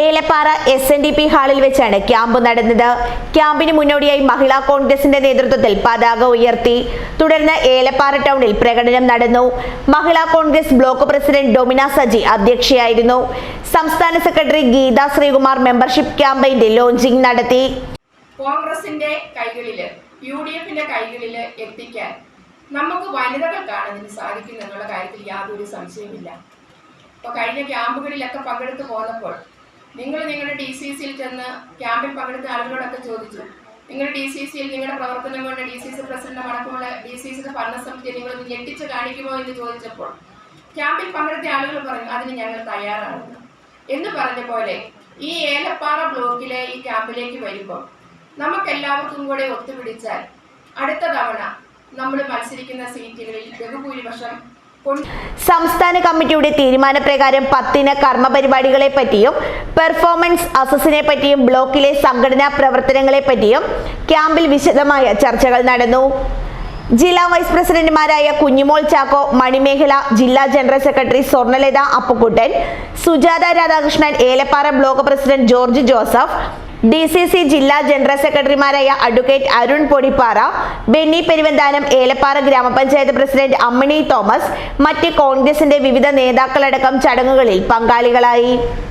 Elappara S N D P ഹാളിൽ വെച്ചാണ് camp നടന്നത്. ക്യാമ്പിന് മുന്നോടിയായി മഹിളാ കോൺഗ്രസിന്റെ നേതൃത്വത്തിൽ പതാക ഉയർത്തി. തുടർന്ന് ഏലപ്പാറ ടൗണിൽ പ്രകടനം നടന്നു. Mahila Congress block president Domina Saji അധ്യക്ഷയായിരുന്നു. സംസ്ഥാന സെക്രട്ടറി ഗീത ശ്രീകുമാർ മെമ്പർഷിപ്പ് ക്യാമ്പയിന്റെ ലോഞ്ചിംഗ് നടത്തി. കോൺഗ്രസിന്റെ കൈകളിൽ യു ഡി എഫിന്റെ കൈകളിൽ എത്തിക്കാൻ നമുക്ക് വനിതകൾക്കാണ് ഇതിന് സാധിക്കുന്നത് എന്നുള്ള കാര്യത്തിൽ യാതൊരു സംശയമില്ല ഇപ്പൊ കഴിഞ്ഞ ക്യാമ്പുകളിലൊക്കെ പങ്കെടുത്തു പോന്നപ്പോൾ നിങ്ങൾ നിങ്ങളുടെ ഡി സി സിയിൽ ചെന്ന് ക്യാമ്പിൽ പങ്കെടുത്ത ആളുകളോടൊക്കെ ചോദിച്ചു. നിങ്ങൾ ഡി സി സിയിൽ നിങ്ങളുടെ പ്രവർത്തനം കൊണ്ട് ഡി സി സി പ്രസിഡന്റ് അടക്കമുള്ള ഡി സി സിയുടെ ഭരണസമിതിയെ നിങ്ങൾ ഞെട്ടിച്ച് കാണിക്കുമോ എന്ന് ചോദിച്ചപ്പോൾ ക്യാമ്പിൽ പങ്കെടുത്ത ആളുകൾ പറഞ്ഞു അതിന് ഞങ്ങൾ തയ്യാറാണ് എന്ന് പറഞ്ഞ പോലെ ഈ ഏലപ്പാറ ബ്ലോക്കിലെ ഈ ക്യാമ്പിലേക്ക് വരുമ്പോൾ നമുക്കെല്ലാവർക്കും കൂടെ ഒത്തുപിടിച്ചാൽ അടുത്ത തവണ നമ്മൾ മത്സരിക്കുന്ന സീറ്റുകളിൽ ബഹുഭൂരിപക്ഷം സംസ്ഥാന കമ്മിറ്റിയുടെ തീരുമാനപ്രകാരം പത്തിന് കർമ്മപരിപാടികളെ പറ്റിയും പെർഫോമൻസ് അസസിനെ പറ്റിയും ബ്ലോക്കിലെ സംഘടനാ പ്രവർത്തനങ്ങളെ പറ്റിയും ക്യാമ്പിൽ വിശദമായ ചർച്ചകൾ നടന്നു. ജില്ലാ വൈസ് പ്രസിഡന്റുമാരായ കുഞ്ഞുമോൾ ചാക്കോ മണിമേഖല ജില്ലാ general secretary Swarnalatha Appukuttan Sujatha Radhakrishnan Elappara block president George Joseph D C C ജില്ലാ ജനറൽ സെക്രട്ടറിമാരായ അഡ്വക്കേറ്റ് അരുൺ പൊടിപ്പാറ ബെന്നി പെരുവന്താനം ഏലപ്പാറ ഗ്രാമപഞ്ചായത്ത് പ്രസിഡന്റ് അമ്മിണി തോമസ് മറ്റ് കോൺഗ്രസിന്റെ വിവിധ നേതാക്കളടക്കം ചടങ്ങുകളിൽ പങ്കാളികളായി.